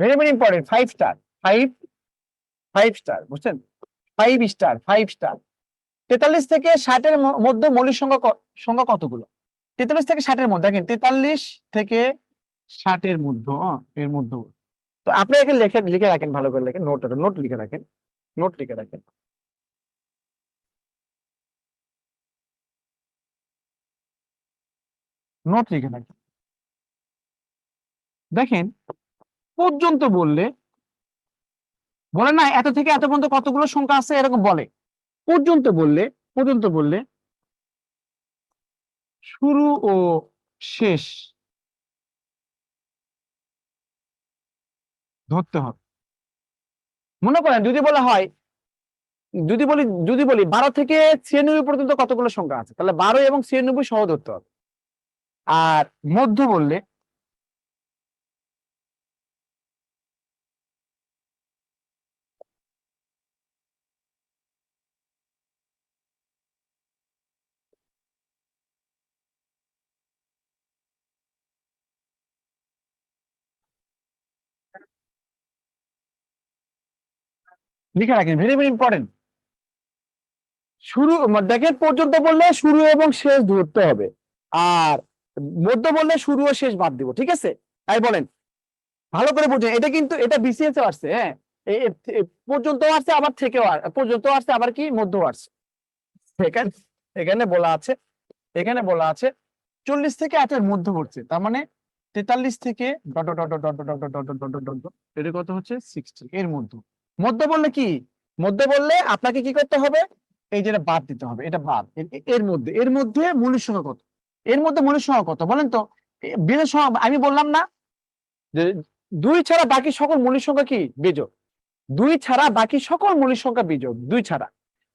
Very very important five star five five star বুঝছেন? Five star five star তেতাল্লিশ থেকে ষাটের মধ্যে মৌলিক সংখ্যা সংখ্যা কতগুলো? তেতাল্লিশ থেকে ষাটের মধ্যে, দেখেন, তেতাল্লিশ থেকে ষাটের মধ্যে এর মধ্যে। তো আপনি এখানে লিখে লিখে রাখেন, ভালো করে লিখেন নোট নোট লিখে রাখেন নোট লিখে রাখেন। নোট লিখে রাখেন। দেখেন পর্যন্ত বললে, বলে না, এত থেকে এত পর্যন্ত কতগুলো সংখ্যা আছে, এরকম বলে। পর্যন্ত বললে পর্যন্ত বললে, শুরু ও শেষ ধরতে হবে। মনে করেন, যদি বলা হয়, যদি বলি যদি বলি, বারো থেকে ছিয়ানব্বই পর্যন্ত কতগুলো সংখ্যা আছে? তাহলে বারো এবং ছিয়ানব্বই সহ ধরতে হবে। আর মধ্য বললে লিখে রাখেন ভেরি ভেরি ইম্পর্টেন্ট শুরু দেখেন পর্যন্ত বললে শুরু এবং শেষ ধরতে হবে আর মধ্য বললে শুরু ও শেষ বাদ দিব ঠিক আছে তাই বলেন ভালো করে বুঝেন এটা কিন্তু এটা বিসিএস এ আসছে হ্যাঁ পর্যন্ত আসছে আবার থেকেও পর্যন্ত আসছে আবার কি মধ্য আসছে এখানে বলা আছে এখানে বলা আছে চল্লিশ থেকে আটের মধ্য পড়ছে তার মানে তেতাল্লিশ থেকে dot dot dot dot dot dot dot dot dot dot এটা কত হচ্ছে সিক্সটি এর মধ্য মধ্য বললে কি? মধ্য বললে আপনাকে কি করতে হবে? এই যেটা বাদ দিতে হবে এটা বাদ। এর মধ্যে এর মধ্যে মূলের সংখ্যা কত? এর মধ্যে মূলের সংখ্যা কত? বলেন তো এ, সংখ্যা আমি বললাম না যে দুই ছাড়া বাকি সকল মূলের সংখ্যা কি? বিজোড়। দুই ছাড়া বাকি সকল মৌলিক সংখ্যা বিজোড় দুই ছাড়া।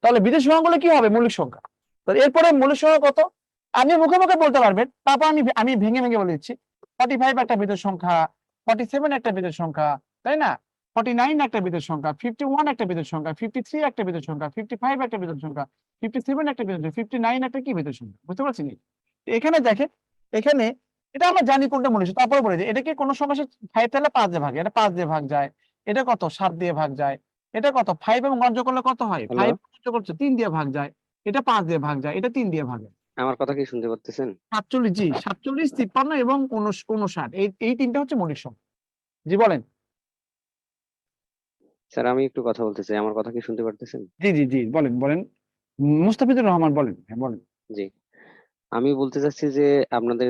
তাহলে বিজোড় সংখ্যাগুলো কি হবে? মৌলিক সংখ্যা। তাহলে এরপরে মৌলিক সংখ্যা কত? আপনি মুখে মুখে বলতে পারবেন। তারপর আমি আমি ভেঙে ভেঙে বলে দিচ্ছি। ফর্টি ফাইভ একটা বিজোড় সংখ্যা ফর্টি সেভেন একটা বিজোড় সংখ্যা তাই না? ফর্টি নাইন একটা সংখ্যা ফিফটি ওয়ান একটা সংখ্যা ফিফটি থ্রি একটা সংখ্যা ফিফটি ফাইভ একটা সংখ্যা ফিফটি সেভেন একটা বিজোড় ফিফটি নাইন একটা কি সংখ্যা? বুঝতে পারছেন এখানে দেখেন এখানে এটা আমরা জানি কোনটা মনে হচ্ছে তারপরে বলে দিই এটা কি কোনো সংখ্যা ফাইভ তাহলে পাঁচ দিয়ে ভাগ এটা পাঁচ দিয়ে ভাগ যায় এটা কত? সাত দিয়ে ভাগ যায় এটা কত? ফাইভ এবং যোগ করলে কত হয়? ফাইভ করছে তিন দিয়ে ভাগ যায় এটা পাঁচ দিয়ে ভাগ যায় এটা তিন দিয়ে ভাগ যায়। আমার কথা কি শুনতে পাচ্ছেন সাতচল্লিশ জি সাতচল্লিশ তিপ্পান্ন এবং উনষ- উনষাট এই এই তিনটা হচ্ছে মৌলিক সংখ্যা। জি বলেন। স্যার আমি একটু কথা বলতে চাই। আমার কথা কি শুনতে পারতেছেন? জি জি জি বলেন বলেন। মুস্তাফিজুর রহমান বলেন হ্যাঁ বলেন। জি। আমি বলতে চাচ্ছি যে আপনাদের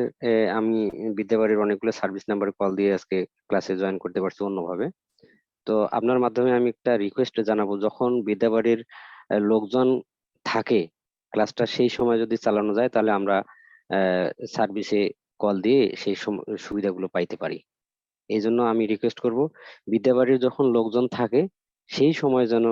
আমি বিদ্যাবাড়ির অনেকগুলো সার্ভিস নাম্বারে কল দিয়ে আজকে ক্লাসে জয়েন করতে পারছি অন্যভাবে। তো আপনার মাধ্যমে আমি একটা রিকোয়েস্ট জানাব যখন বিদ্যাবাড়ির লোকজন থাকে ক্লাসটা সেই সময় যদি চালানো যায় তাহলে আমরা সার্ভিসে কল দিয়ে সেই সুবিধাগুলো পাইতে পারি। এই জন্য আমি রিকোয়েস্ট করব বিদ্যাবাড়ির যখন লোকজন থাকে সেই সময় যেন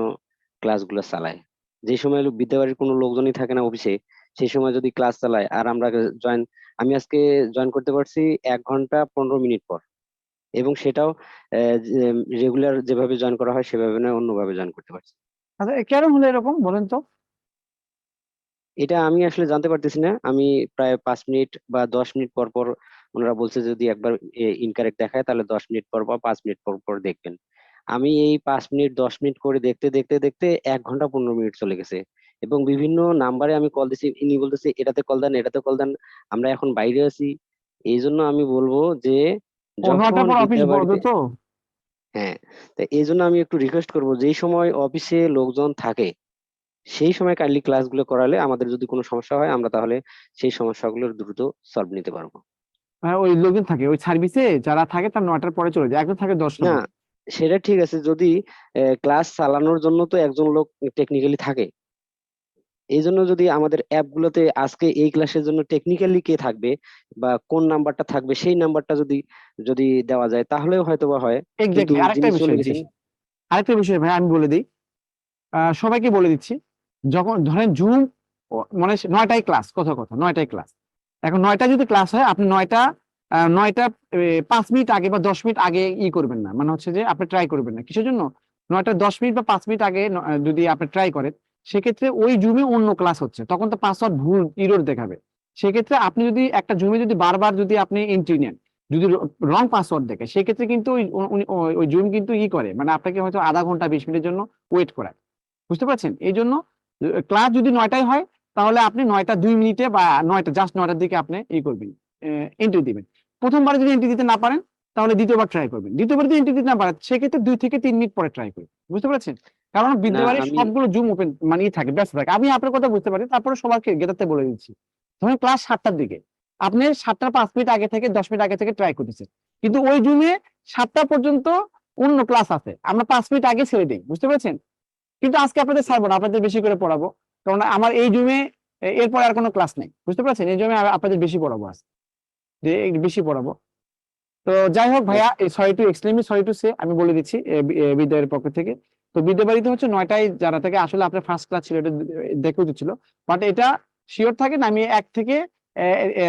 ক্লাসগুলো চালায়। যে সময় বিদ্যাবাড়ির কোনো লোকজনই থাকে না অফিসে সেই সময় যদি ক্লাস চালায় আর আমরা জয়েন আমি আজকে জয়েন করতে পারছি এক ঘণ্টা পনেরো মিনিট পর। এবং সেটাও রেগুলার যেভাবে জয়েন করা হয় সেভাবে না অন্যভাবে জয়েন করতে পারছি। আচ্ছা কেন হলো এরকম বলেন তো? এটা আমি আসলে জানতে পারতেছি না। আমি প্রায় পাঁচ মিনিট বা দশ মিনিট পর পর ওনারা বলছে যদি একবার ইনকারেক্ট দেখায় তাহলে দশ মিনিট পর বা পাঁচ মিনিট পর পর দেখবেন। আমি এই পাঁচ মিনিট দশ মিনিট করে দেখতে দেখতে দেখতে এক ঘণ্টা পনেরো মিনিট চলে গেছে। এবং বিভিন্ন নাম্বারে আমি কল দিছি ইনি বলতেছে এটাতে কল দেন এটাতে কল দেন আমরা এখন বাইরে আছি। এই জন্য আমি বলব যে হ্যাঁ তো এই জন্য আমি একটু রিকোয়েস্ট করব যেই সময় অফিসে লোকজন থাকে সেই সময় কাইন্ডলি ক্লাসগুলো করালে আমাদের যদি কোনো সমস্যা হয় আমরা তাহলে সেই সমস্যাগুলোর দ্রুত সলভ নিতে পারব। ওই লোকজন থাকে ওই সার্ভিসে যারা থাকে তার নয়টার পরে চলে যায় একজন থাকে দশ না সেটা ঠিক আছে যদি ক্লাস চালানোর জন্য তো একজন লোক টেকনিক্যালি থাকে। এই জন্য যদি আমাদের অ্যাপগুলোতে আজকে এই ক্লাসের জন্য টেকনিক্যালি কে থাকবে বা কোন নাম্বারটা থাকবে সেই নাম্বারটা যদি যদি দেওয়া যায় তাহলেও হয়তো বা হয় কিন্তু আরেকটা চলে বিষয় আরেকটা বিষয় ভাই আমি বলে দিই। সবাইকে বলে দিচ্ছি যখন ধরেন জুম মানে নয়টায় ক্লাস কথা কথা নয়টায় ক্লাস এখন নয়টা যদি ক্লাস হয়, আপনি নয়টা নয়টা পাঁচ মিনিট আগে বা দশ মিনিট আগে ই করবেন না। মানে হচ্ছে যে আপনি ট্রাই করবেন না। কিসের জন্য? নয়টা, দশ মিনিট বা পাঁচ মিনিট আগে যদি আপনি ট্রাই করেন, সেক্ষেত্রে ওই জুমে অন্য ক্লাস হচ্ছে। তখন তো পাসওয়ার্ড ভুল ইরোর দেখাবে। সেক্ষেত্রে আপনি যদি, একটা জুমে যদি বারবার যদি আপনি এন্ট্রি নেন, যদি রং পাসওয়ার্ড দেখে, সেক্ষেত্রে কিন্তু ওই জুম কিন্তু ই করে। মানে আপনাকে হয়তো আধা ঘণ্টা, বিশ মিনিটের জন্য ওয়েট করায়। বুঝতে পারছেন? এই জন্য ক্লাস যদি নয়টায় হয় তাহলে আপনি নয়টা দুই মিনিটে বা নয়টা জাস্ট নয়টার দিকে আপনি ই করবেন এন্ট্রি দিবেন। প্রথমবার যদি এন্ট্রি দিতে না পারেন তাহলে দ্বিতীয়বার ট্রাই করবেন। দ্বিতীয়বার যদি এন্ট্রি দিতে না পারেন সেক্ষেত্রে দুই থেকে তিন মিনিট পরে ট্রাই করবেন। বুঝতে পারছেন? কারণ বিদ্যালয়ে সবগুলো জুম ওপেন মানে থাকে ব্যস্ত থাকে। আমি আপনার কথা বুঝতে পারি তারপরে সবাইকে গেটাতে বলে দিচ্ছি। ধরুন ক্লাস সাতটার দিকে। আপনি সাতটা পাঁচ মিনিট আগে থেকে দশ মিনিট আগে থেকে ট্রাই করতেছেন। কিন্তু ওই জুমে সাতটা পর্যন্ত অন্য ক্লাস আছে। আমরা পাঁচ মিনিট আগে ছেড়ে দিই। বুঝতে পেরেছেন? কিন্তু আজকে আপনাদের ছাড়বো না আপনাদের বেশি করে পড়াবো। কারণ আমার এই জুমে এরপর আর কোনো ক্লাস নেই, বুঝতে পারছেন? এই জন্য আপনাদের বেশি পড়াবো আজকে। যে বেশি পড়াবো। তো যাই হোক ভাইয়া sorry to extremely sorry to say আমি বলে দিচ্ছি বিদ্যালয়ের পক্ষ থেকে। তো বিদ্যাবাড়িতে হচ্ছে নয়টায় যারা থেকে, আসলে আপনার ফার্স্ট ক্লাস ছিল, এটা দেখে উচিত ছিল বাট এটা শিওর থাকেন আমি এক থেকে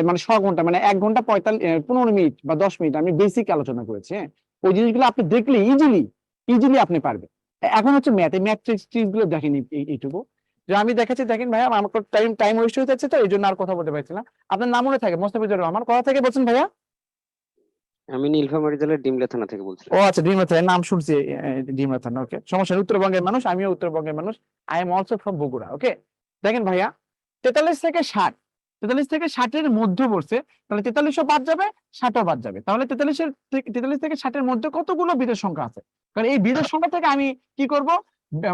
মানে ছ ঘণ্টা মানে এক ঘণ্টা পঁয়তাল্লিশ পনেরো মিনিট বা দশ মিনিট আমি বেসিক আলোচনা করেছি হ্যাঁ? ওই জিনিসগুলো আপনি দেখলে ইজিলি ইজিলি আপনি পারবেন। এখন হচ্ছে ম্যাথ এই ম্যাথগুলো দেখেন এই- এই- এইটুকু। যে আমি দেখাচ্ছি দেখেন ভাইয়া আমার টাইম টাইম ওয়েস্ট হয়ে যাচ্ছে তো এই জন্য আর কথা বলতে পারছি না। আপনার নাম মনে থাকে? মোস্তাফিজুর রহমান। কথা থেকে বলছেন ভাইয়া? আমি নীলফামারী জেলার ডিমলা থানা থেকে বলছিলাম। ও আচ্ছা থানা। নাম শুনছি থানা। ওকে সমস্যা উত্তরবঙ্গের মানুষ আমিও উত্তরবঙ্গের মানুষ। I am also from Bogura. Okay দেখেন ভাইয়া তেতাল্লিশ থেকে ষাট। তেতাল্লিশ থেকে ষাটের মধ্যে বলছে তাহলে তেতাল্লিশও বাদ যাবে ষাটও বাদ যাবে। তাহলে তেতাল্লিশের তেতাল্লিশ থেকে ষাটের মধ্যে কতগুলো বিদের সংখ্যা আছে? কারণ এই বিদের সংখ্যা থেকে আমি কি করব?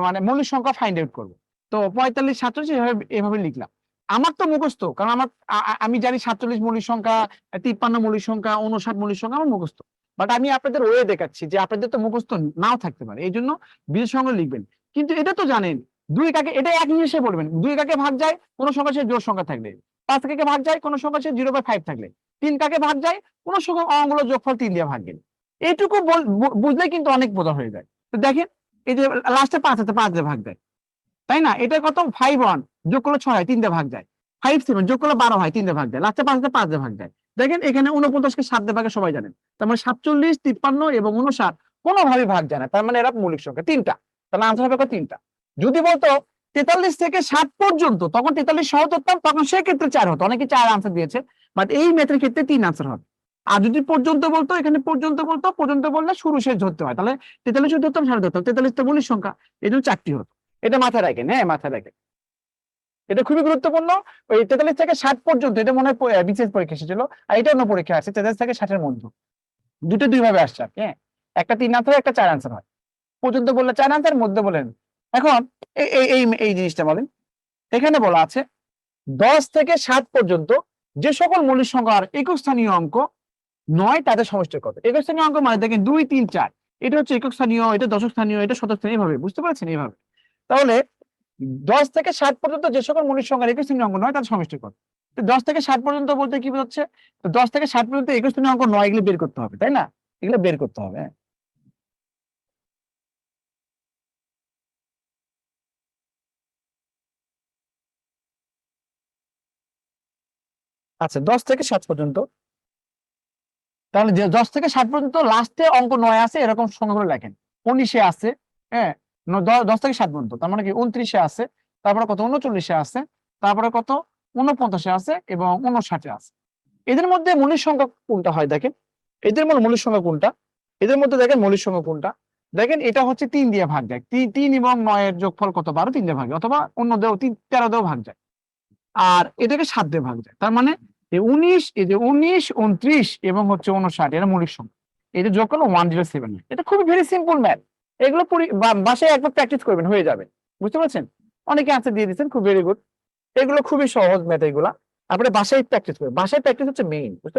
মানে মৌলিক সংখ্যা ফাইন্ড আউট করব। তো পঁয়তাল্লিশ, সাতচল্লিশ এভাবে এভাবে লিখলাম। আমার তো মুখস্থ, কারণ আমার আমি জানি সাতচল্লিশ মৌলিক সংখ্যা, তিপ্পান্ন মৌলিক সংখ্যা উনষাট মৌলিক সংখ্যা আমার মুখস্থ। বাট আমি আপনাদের ওয়ে দেখাচ্ছি যে আপনাদের তো মুখস্থ নাও থাকতে পারে, এই জন্য বিজয় সঙ্গে লিখবেন। কিন্তু এটা তো জানেন, দুই কাকে এটা এক জিনিসে বলবেন দুই কাকে ভাগ যায়, কোন সংখ্যা সে জোর সংখ্যা থাকলে। পাঁচ কাকে ভাগ যায়, কোন সংখ্যা সে জিরো বাই ফাইভ থাকলে। তিন কাকে ভাগ যায়, কোন সংখ্যা অঙ্গুলো যোগফল তিন দিয়ে ভাগ গেলে। এইটুকু বুঝলে কিন্তু অনেক বোঝা হয়ে যায়। তো দেখেন, এই যে লাস্টে পাঁচ আছে, পাঁচ দিয়ে ভাগ দেয়। তাই না? এটা কত? ফাইভ ওয়ান যোগ করলে ছয় হয় তিন দিয়ে ভাগ যায়। ফাইভ সেভেন যোগ করলে বারো হয় তিন দিয়ে ভাগ যায়। লাস্টে পাঁচ দিয়ে পাঁচ দিয়ে ভাগ যায়। দেখেন এখানে উনপঞ্চাশকে সাত দিয়ে ভাগে সবাই জানেন। তার মানে সাতচল্লিশ, তিপ্পান্ন এবং উনষাট কোনোভাবে ভাগ যায় না। তার মানে এরা মৌলিক সংখ্যা তিনটা। তাহলে আনসার হবে তিনটা। যদি বলতো তেতাল্লিশ থেকে ষাট পর্যন্ত, তখন তেতাল্লিশ সহ ধরতাম তখন সেক্ষেত্রে চার হতো। অনেকে চার আনসার দিয়েছে বাট এই ম্যাথের ক্ষেত্রে তিন আনসার হবে। আর যদি পর্যন্ত বলতো, এখানে পর্যন্ত বলতো, পর্যন্ত বললে শুরু শেষ ধরতে হয়। তাহলে তেতাল্লিশ ধরতাম, সাড়ে ধরতাম। তেতাল্লিশ তো মৌলিক সংখ্যা, এই জন্য চারটি হতো। এটা মাথায় রাখেন হ্যাঁ মাথায় রাখেন। এটা খুবই গুরুত্বপূর্ণ। ওই তেতাল্লিশ থেকে ষাট পর্যন্ত এটা মনে হয় বিশেষ পরীক্ষা এসেছিল। আর এটা অন্য পরীক্ষা আছে তেতাল্লিশ থেকে ষাটের মধ্যে। দুটো দুই ভাবে আসছে কি, হ্যাঁ। একটা তিন আনসার একটা চার আনসার হয়। পর্যন্ত বললে চার আনসার মধ্যে বলেন এখন এই এই- জিনিসটা বলেন। এখানে বলা আছে দশ থেকে সাত পর্যন্ত যে সকল মৌলিক সংখ্যার একক স্থানীয় অঙ্ক নয় তাদের সমষ্টি কত? একক স্থানীয় অঙ্ক মানে দেখেন দুই তিন চার। এটা হচ্ছে একক স্থানীয় এটা দশক স্থানীয় এটা শতক স্থানীয় এইভাবে। বুঝতে পারছেন? এইভাবে। তাহলে দশ থেকে ষাট পর্যন্ত যে সকল মৌলিক সংখ্যার একুশ শ্রেণির অঙ্ক নয়, তার সমষ্টি কত দশ থেকে ষাট পর্যন্ত বলতে কি বোঝাচ্ছে? দশ থেকে ষাট পর্যন্ত একুশ শ্রেণির অঙ্ক নয়, এগুলো বের করতে হবে, তাই না? এগুলো বের করতে হবে হ্যাঁ। আচ্ছা দশ থেকে ষাট পর্যন্ত। তাহলে দশ থেকে ষাট পর্যন্ত লাস্টে অঙ্ক নয় আছে, এরকম সংখ্যাগুলো লেখেন। উনিশে আছে হ্যাঁ। দশ থেকে ষাট পর্যন্ত। তার মানে কি উনত্রিশে আছে, তারপরে কত? উনচল্লিশে আছে, তারপরে কত? উনপঞ্চাশে আছে এবং উনষাটে আছে। এদের মধ্যে মৌলিক সংখ্যা কোনটা হয় দেখেন? এদের মধ্যে মৌলিক সংখ্যা কোনটা? এদের মধ্যে দেখেন মৌলিক সংখ্যা কোনটা? দেখেন এটা হচ্ছে তিন দিয়ে ভাগ যায়। তিন এবং নয়ের যোগফল কত? বারো, তিন দিয়ে ভাগ যায়। অথবা অন্য দেও তিন, তেরো দেও ভাগ যায়। আর এটাকে সাত দিয়ে ভাগ যায়। তার মানে উনিশ, এই যে উনিশ উনত্রিশ এবং হচ্ছে উনষাট এটা মৌলিক সংখ্যা। এটা যোগ করলে ওয়ান জিরো সেভেন এটা খুবই ভেরি সিম্পল ম্যাথ এগুলো বাসায় একবার প্র্যাকটিস করবেন, হয়ে যাবে। বুঝতে পারছেন? অনেকে আনসার দিয়ে দিচ্ছেন, খুব ভেরি গুড এগুলো খুবই সহজ ম্যাথ এগুলা। আপনি বাসায় প্র্যাকটিস করবেন। বাসায় প্র্যাকটিস হচ্ছে মেইন বুঝতে